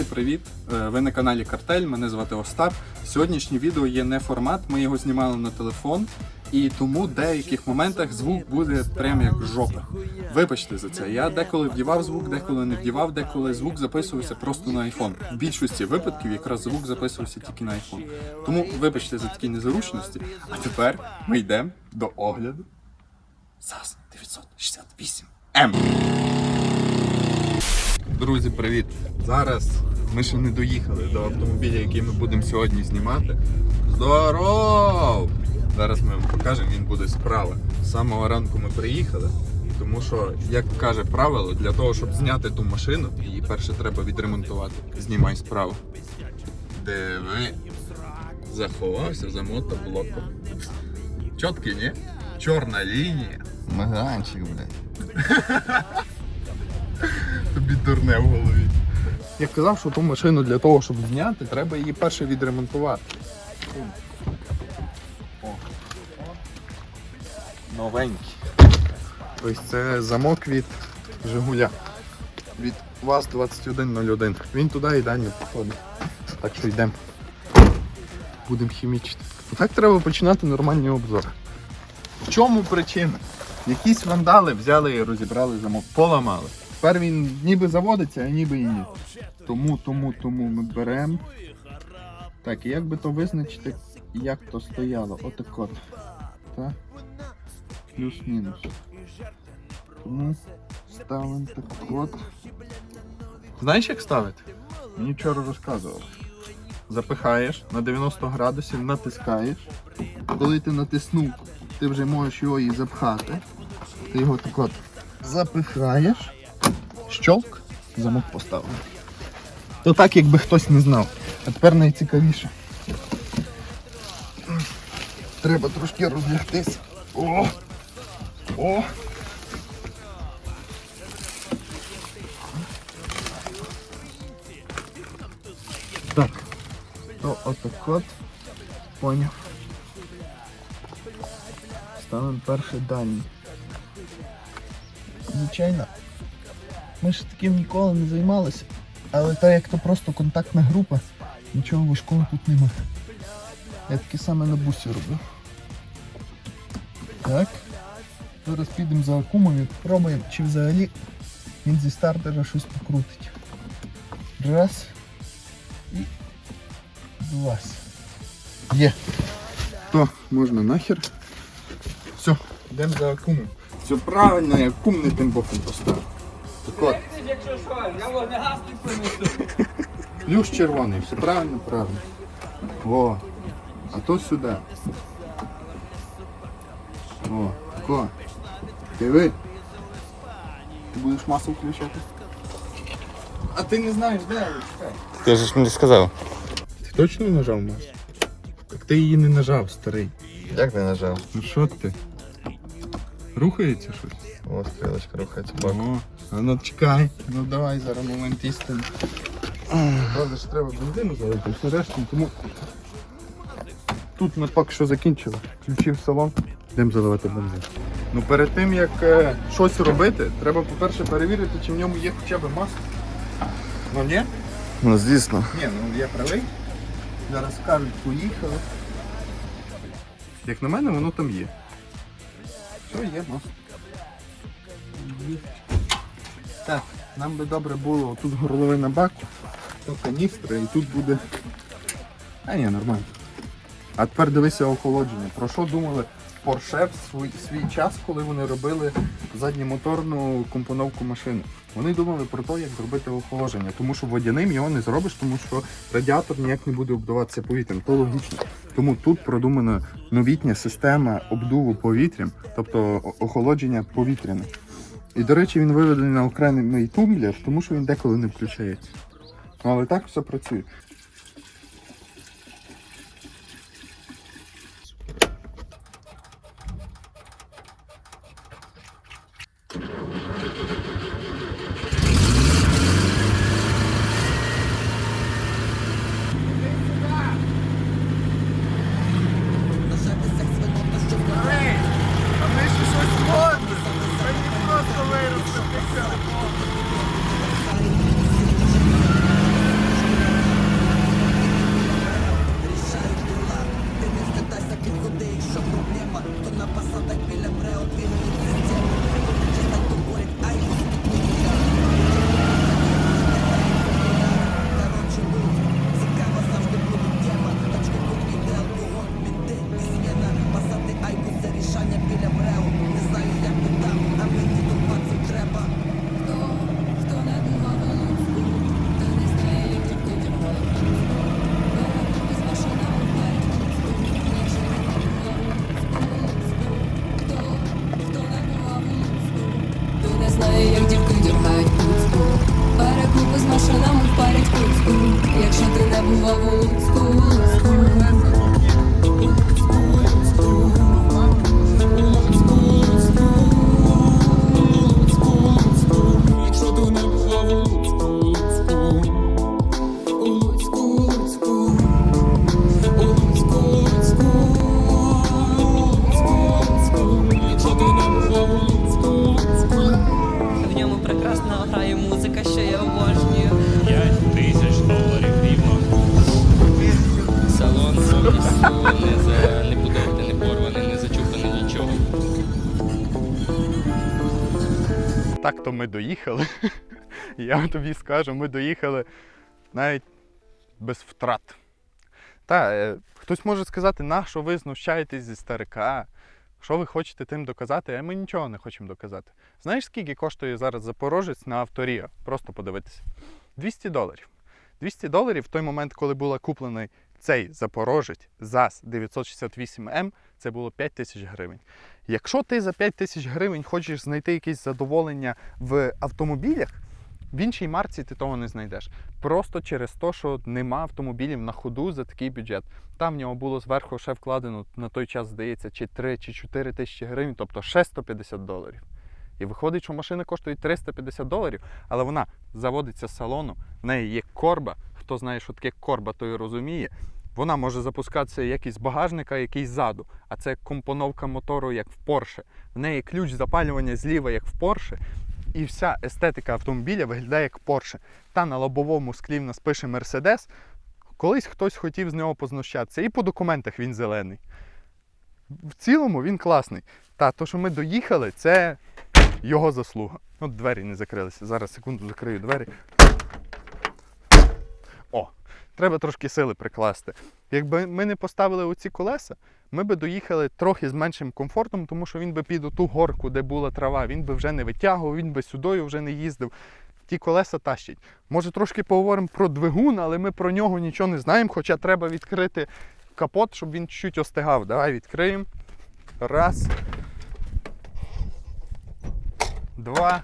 Друзі, привіт! Е, Ви на каналі Картель. Мене звати Остап. Сьогоднішнє відео є не формат. Ми його знімали на телефон, і тому в деяких моментах звук буде прям як жопа. Вибачте за це. Я деколи вдівав звук, деколи не вдівав, деколи звук записувався просто на iPhone. В більшості випадків якраз звук записувався тільки на iPhone. Тому вибачте за такі незручності. А тепер ми йдемо до огляду. ЗАЗ 968 М. Друзі, привіт! Зараз ми ще не доїхали до автомобіля, який ми будемо сьогодні знімати. Здоров! Зараз ми вам покажемо, він буде справа. З самого ранку ми приїхали, тому що, як каже правило, для того, щоб зняти ту машину, її перше треба відремонтувати. Знімай справа. Диви. Заховався за мотоблоком. Чоткий, ні? Чорна лінія. Маганчик, блядь. Тобі дурне в голові. Я казав, що ту машину для того, щоб зняти, треба її перше відремонтувати. Новенький. Ось це замок від Жигуля. Від ВАЗ-2101. Він туди ідеально підходить. Так що йдемо. Будемо хімічити. Так треба починати нормальні обзори. В чому причина? Якісь вандали взяли і розібрали замок, поламали. Тепер він ніби заводиться, а ніби і ні. Тому, тому, тому ми беремо. Так, і як би то визначити, як то стояло? Отак от. Так? Плюс-мінус. Тому ставимо так от. Знаєш, як ставити? Мені вчора розказували. Запихаєш на 90 градусів, натискаєш. Коли ти натиснув, ти вже можеш його і запхати. Ти його так от запихаєш, щолк, замок поставив. То так, якби хтось не знав. А тепер найцікавіше. Треба трошки розлягтись. О! О! Так. То отак от. Поняв. Ставимо перший дальній. Звичайно, ми ж таким ніколи не займалися, але так як то просто контактна група, нічого важкого тут немає. Я таке саме на бусі роблю. Так. Зараз підемо за акумом і спробуємо, чи взагалі він зі стартера щось покрутить. Раз. І два. Є. То можна нахер. Все, йдемо за акумом. Все правильно, я акум не тим боком поставив. Так от. Якщо що, я вогнегасник принесу. Плюс червоний, все правильно, правильно. О, а то сюди. О, тако. Диви. Ти будеш масу включати? А ти не знаєш, де, чекай. Ти ж не сказав. Ти точно нажав масу? Так ти її не нажав, старий. Як не нажав? Ну що ти? Рухається щось? От стрілочка рухається бок. О, а ну чекай. Ну давай зараз момент істини. Правда ж треба бензину залити, все решту, тому тут ми поки що закінчили. Включив салон. Йдемо заливати бензин. Ну перед тим як е, щось робити, треба по-перше перевірити, чи в ньому є хоча б масло. Ну ні? Ну звісно. Ні, ну я правий. Зараз кажуть, поїхали. Як на мене, воно там є. Все, є масло. Так, нам би добре було тут горловина баку, то каністра і тут буде. А ні, нормально. А тепер дивися охолодження. Про що думали Porsche в свій, свій час, коли вони робили задньомоторну компоновку машини? Вони думали про те, як зробити охолодження, тому що водяним його не зробиш, тому що радіатор ніяк не буде обдуватися повітрям. То логічно. Тому тут продумана новітня система обдуву повітрям, тобто охолодження повітряне. І, до речі, він виведений на окремий тумблер, тому що він деколи не включається. Ну, але так все працює. Грає музика, що я обожнюю. 5 тисяч доларів рівно. Салон повністю не, за, не подовтий, не порваний, не зачуханий нічого. Так то ми доїхали. Я вам тобі скажу, ми доїхали навіть без втрат. Та, е, хтось може сказати, на що ви знущаєтесь зі старика? Що ви хочете тим доказати? А ми нічого не хочемо доказати. Знаєш, скільки коштує зараз Запорожець на авторія? Просто подивитися. 200 доларів. 200 доларів в той момент, коли була куплений цей Запорожець ЗАЗ 968М, це було 5 тисяч гривень. Якщо ти за 5 тисяч гривень хочеш знайти якесь задоволення в автомобілях, в іншій марці ти того не знайдеш. Просто через те, що нема автомобілів на ходу за такий бюджет. Там в нього було зверху ще вкладено на той час, здається, чи 3 чи 4 тисячі гривень, тобто ще 150 доларів. І виходить, що машина коштує 350 доларів, але вона заводиться з салону, в неї є корба. Хто знає, що таке корба, той розуміє. Вона може запускатися як із багажника, як і ззаду. А це компоновка мотору, як в Porsche. В неї ключ запалювання зліва, як в Porsche. І вся естетика автомобіля виглядає як Porsche. Та на лобовому склі в нас пише Mercedes. Колись хтось хотів з нього познущатися. І по документах він зелений. В цілому він класний. Та, то, що ми доїхали, це його заслуга. От двері не закрилися. Зараз секунду закрию двері. О, треба трошки сили прикласти. Якби ми не поставили оці колеса, ми би доїхали трохи з меншим комфортом, тому що він би під ту горку, де була трава, він би вже не витягував, він би сюдою вже не їздив. Ті колеса тащить. Може, трошки поговоримо про двигун, але ми про нього нічого не знаємо, хоча треба відкрити капот, щоб він чуть остигав. Давай відкриємо. Раз. Два.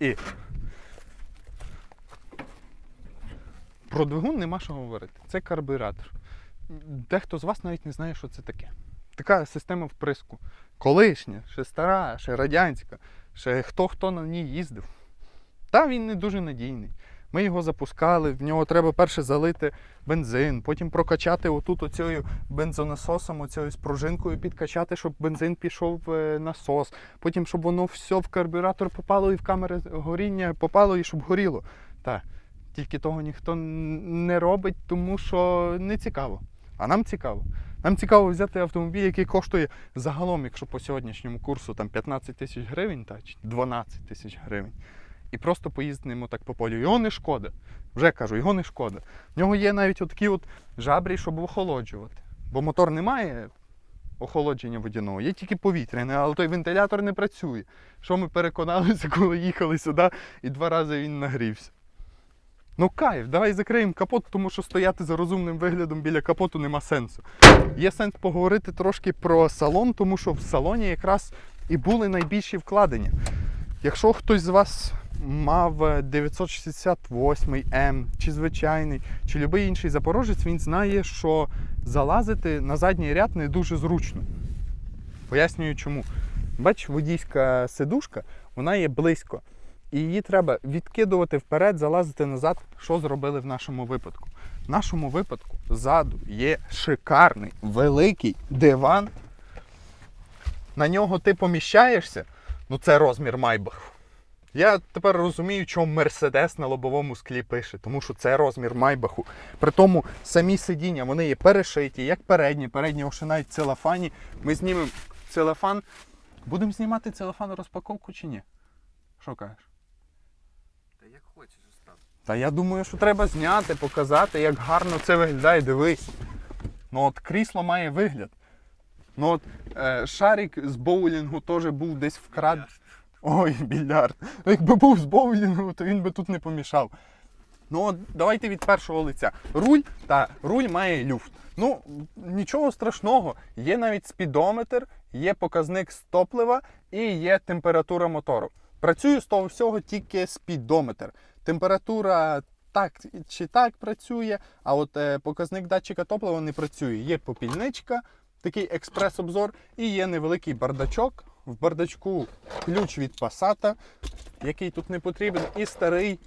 І. Про двигун нема що говорити. Це карбюратор. Дехто з вас навіть не знає, що це таке. Така система вприску. Колишня, ще стара, ще радянська, ще хто хто на ній їздив. Та він не дуже надійний. Ми його запускали, в нього треба перше залити бензин, потім прокачати отут оцею бензонасосом, оцею спружинкою підкачати, щоб бензин пішов в е, насос. Потім, щоб воно все в карбюратор попало і в камери горіння попало, і щоб горіло. Так. Тільки того ніхто не робить, тому що не цікаво. А нам цікаво. Нам цікаво взяти автомобіль, який коштує загалом, якщо по сьогоднішньому курсу там 15 тисяч гривень, та, чи 12 тисяч гривень. І просто поїздимо так по полю. Його не шкода. Вже кажу, його не шкода. В нього є навіть такі от жабрі, щоб охолоджувати. Бо мотор не має охолодження водяного, є тільки повітряне, але той вентилятор не працює. Що ми переконалися, коли їхали сюди, і два рази він нагрівся. Ну кайф, давай закриємо капот, тому що стояти за розумним виглядом біля капоту нема сенсу. Є сенс поговорити трошки про салон, тому що в салоні якраз і були найбільші вкладення. Якщо хтось з вас мав е, 968 М чи звичайний, чи будь-який інший запорожець, він знає, що залазити на задній ряд не дуже зручно. Пояснюю чому. Бач, водійська сидушка, вона є близько. І її треба відкидувати вперед, залазити назад, що зробили в нашому випадку. В нашому випадку ззаду є шикарний великий диван. На нього ти поміщаєшся, ну це розмір Майбаху. Я тепер розумію, чому Мерседес на лобовому склі пише, тому що це розмір Майбаху. При тому самі сидіння вони є перешиті, як передні, передні ще навіть целофані. Ми знімемо целофан. Будемо знімати целофан розпаковку чи ні? Що кажеш? Та як хочеш, Остап. Та я думаю, що треба зняти, показати, як гарно це виглядає. Дивись. Ну от крісло має вигляд. Ну от е, шарик з боулінгу теж був десь вкрад. Ой, більярд. Ну, якби був з боулінгу, то він би тут не помішав. Ну от давайте від першого лиця. Руль та руль має люфт. Ну, нічого страшного. Є навіть спідометр, є показник стоплива і є температура мотору. Працюю з того всього тільки спідометр. Температура так чи так працює, а от е, показник датчика топлива не працює. Є попільничка, такий експрес-обзор, і є невеликий бардачок. В бардачку ключ від пасата, який тут не потрібен, і старий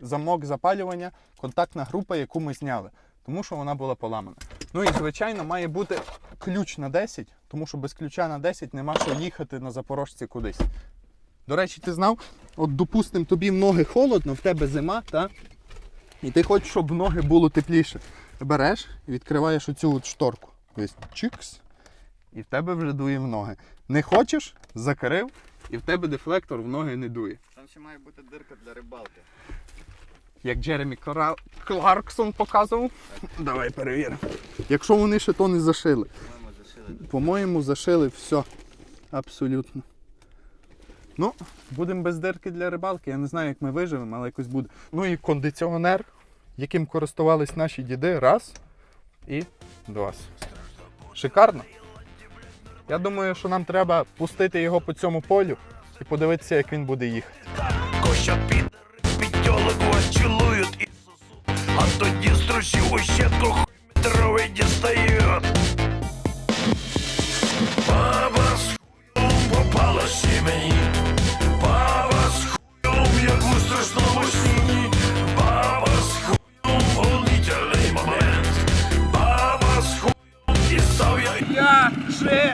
замок запалювання, контактна група, яку ми зняли, тому що вона була поламана. Ну і звичайно має бути ключ на 10, тому що без ключа на 10 нема що їхати на запорожці кудись. До речі, ти знав, от допустим, тобі в ноги холодно, в тебе зима, та? і ти хочеш, щоб в ноги було тепліше. Береш і відкриваєш оцю от шторку. Ось чикс, і в тебе вже дує в ноги. Не хочеш, закрив, і в тебе дефлектор в ноги не дує. Там ще має бути дирка для рибалки. Як Джеремі Кора... Кларксон показував. Давай перевіримо. Якщо вони ще то не зашили. По-моєму, зашили. По-моєму, зашили все. Абсолютно. Ну, будемо без дирки для рибалки. Я не знаю, як ми виживемо, але якось буде. Ну і кондиціонер, яким користувались наші діди. Раз і два. Шикарно. Я думаю, що нам треба пустити його по цьому полю і подивитися, як він буде їхати. Коща вас цілують і сосуть, а тоді струсів у щетку хуй метровий дістають. Попалась і мені, баба з хуйом, як у страшному сні, баба з хуйом, волнительний момент, баба з хуйом, і став я Я живий!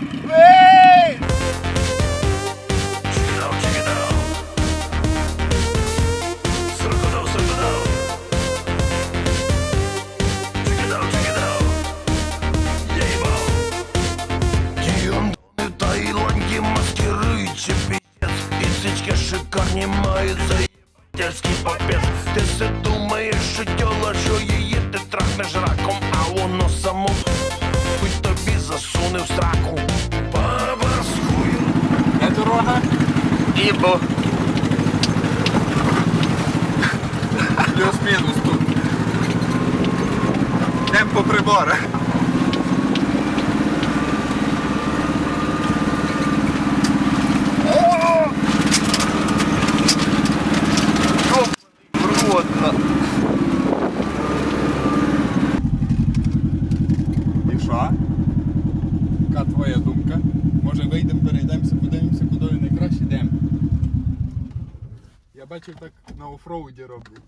Бачив так на офроуді роблять.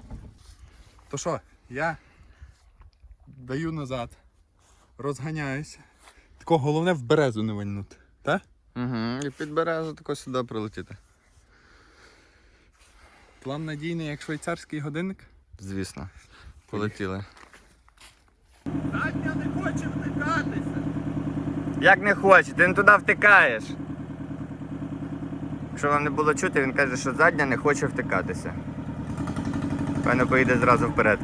То що, я даю назад, розганяюся. Тако головне в березу не вальнути. Так? Угу. І під березу тако сюди прилетіти. План надійний, як швейцарський годинник. Звісно. Полетіли. Задня не хоче втикатися. Як не хоче, ти не туди втикаєш. Якщо вам не було чути, він каже, що задня не хоче втикатися. Певно поїде зразу вперед.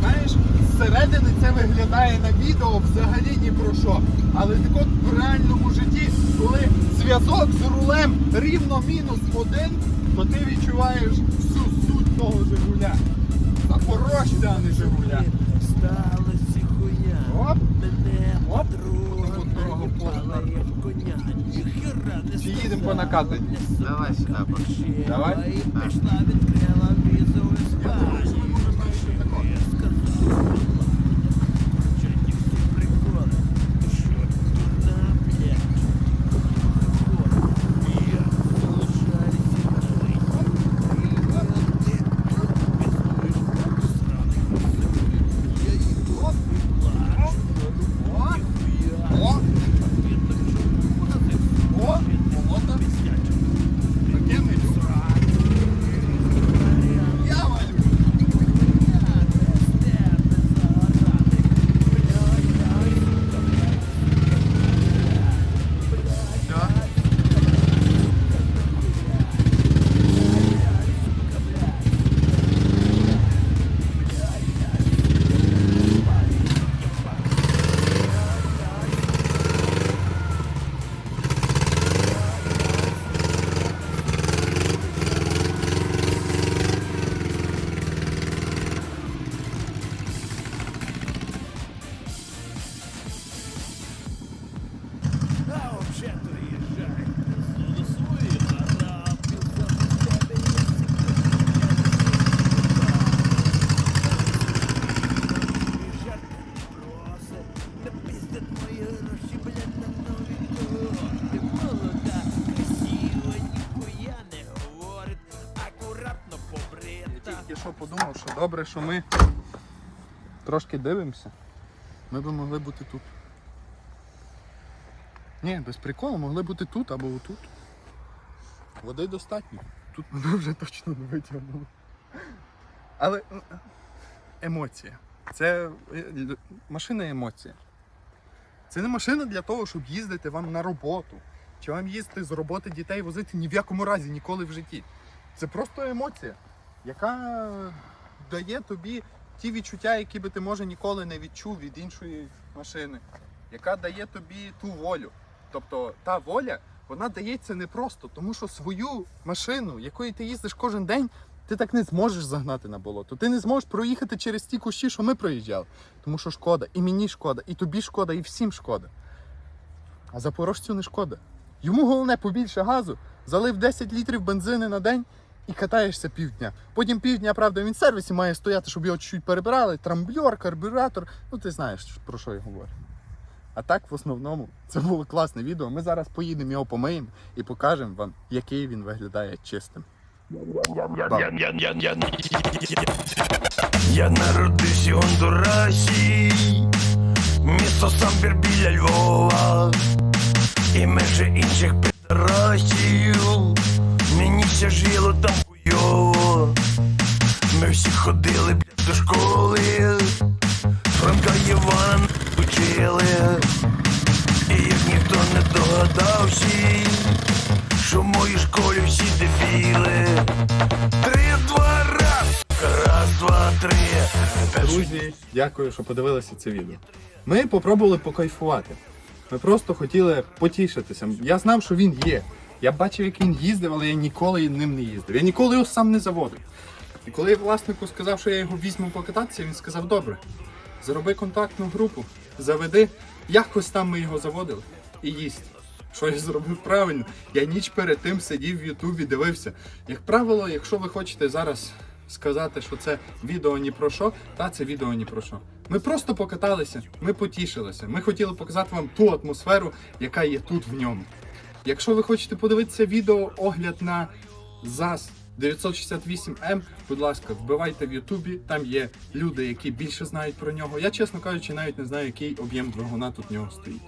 Знаєш, зсередини це виглядає на відео взагалі ні про що. Але так от в реальному житті, коли зв'язок з рулем рівно мінус один, то ти відчуваєш всю суть того Жигуля. Запорожця, а не Жигуля. Сталося хуя. Оп, Мене Оп. як коня. Ніхера не Чи їдемо по накатанні? Давай сюди. поки. Давай. Пішла відкрила візу в Іспанію. Я сказала, Добре, що ми трошки дивимося. Ми б могли бути тут. Ні, без приколу, могли бути тут або отут. Води достатньо. Тут мене вже точно не витягнуло. Але емоція. Це е, машина емоція. Це не машина для того, щоб їздити вам на роботу. Чи вам їздити з роботи дітей возити ні в якому разі, ніколи в житті. Це просто емоція, яка дає тобі ті відчуття, які би ти може ніколи не відчув від іншої машини, яка дає тобі ту волю. Тобто та воля, вона дається не просто, тому що свою машину, якою ти їздиш кожен день, ти так не зможеш загнати на болото. Ти не зможеш проїхати через ті кущі, що ми проїжджали. Тому що шкода, і мені шкода, і тобі шкода, і всім шкода. А запорожцю не шкода. Йому головне побільше газу, залив 10 літрів бензини на день і катаєшся півдня. Потім півдня, правда, він в сервісі має стояти, щоб його чуть-чуть перебирали, трамбльор, карбюратор. Ну ти знаєш, про що я говорю. А так, в основному, це було класне відео. Ми зараз поїдемо його помиємо і покажемо вам, який він виглядає чистим. Я, народився в Гондурасі, місто Самбір біля Львова, і межі інших підрасів, ще жило там хуйово. Ми всі ходили, блядь, до школи, Франка Івана учили, і як ніхто не догадався, що в моїй школі всі дебіли. Три, два, раз, раз, два, три. Друзі, дякую, що подивилися це відео. Ми попробували покайфувати. Ми просто хотіли потішитися. Я знав, що він є. Я бачив, як він їздив, але я ніколи ним не їздив. Я ніколи його сам не заводив. І коли я власнику сказав, що я його візьму покататися, він сказав: добре, зроби контактну групу, заведи. Якось там ми його заводили і їсть. Що я зробив правильно? Я ніч перед тим сидів в Ютубі, дивився. Як правило, якщо ви хочете зараз сказати, що це відео ні про що, та це відео ні про що. Ми просто покаталися, ми потішилися. Ми хотіли показати вам ту атмосферу, яка є тут в ньому. Якщо ви хочете подивитися відео огляд на ЗАЗ 968М, будь ласка, вбивайте в Ютубі, там є люди, які більше знають про нього. Я, чесно кажучи, навіть не знаю, який об'єм двигуна тут в нього стоїть.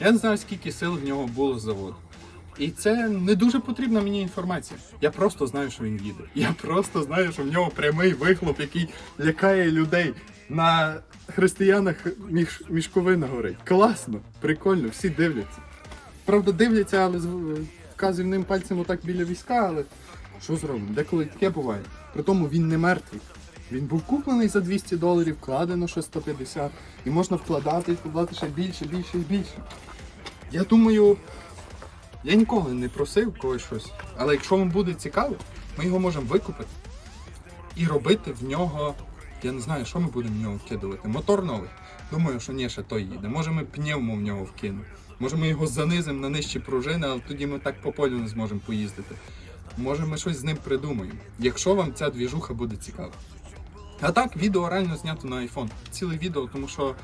Я не знаю, скільки сил в нього було з заводу. І це не дуже потрібна мені інформація. Я просто знаю, що він їде. Я просто знаю, що в нього прямий вихлоп, який лякає людей. На християнах між, мішковина горить. Класно, прикольно, всі дивляться. Правда, дивляться, але з- вказівним пальцем отак біля війська, але що зробимо? Деколи таке буває. При тому він не мертвий. Він був куплений за 200 доларів, вкладено ще 150, і можна вкладати вкладати ще більше, більше і більше. Я думаю, я ніколи не просив когось щось, але якщо вам буде цікаво, ми його можемо викупити і робити в нього. Я не знаю, що ми будемо в нього вкидувати. Мотор новий. Думаю, що ні, ще той їде. Може ми пневму в нього вкинемо. Може ми його занизимо на нижчі пружини, але тоді ми так по полю не зможемо поїздити. Може ми щось з ним придумаємо, якщо вам ця двіжуха буде цікава. А так, відео реально знято на iPhone. Ціле відео, тому що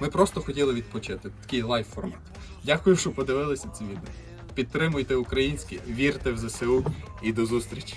ми просто хотіли відпочити. Такий лайв формат. Дякую, що подивилися це відео. Підтримуйте українське, вірте в ЗСУ і до зустрічі!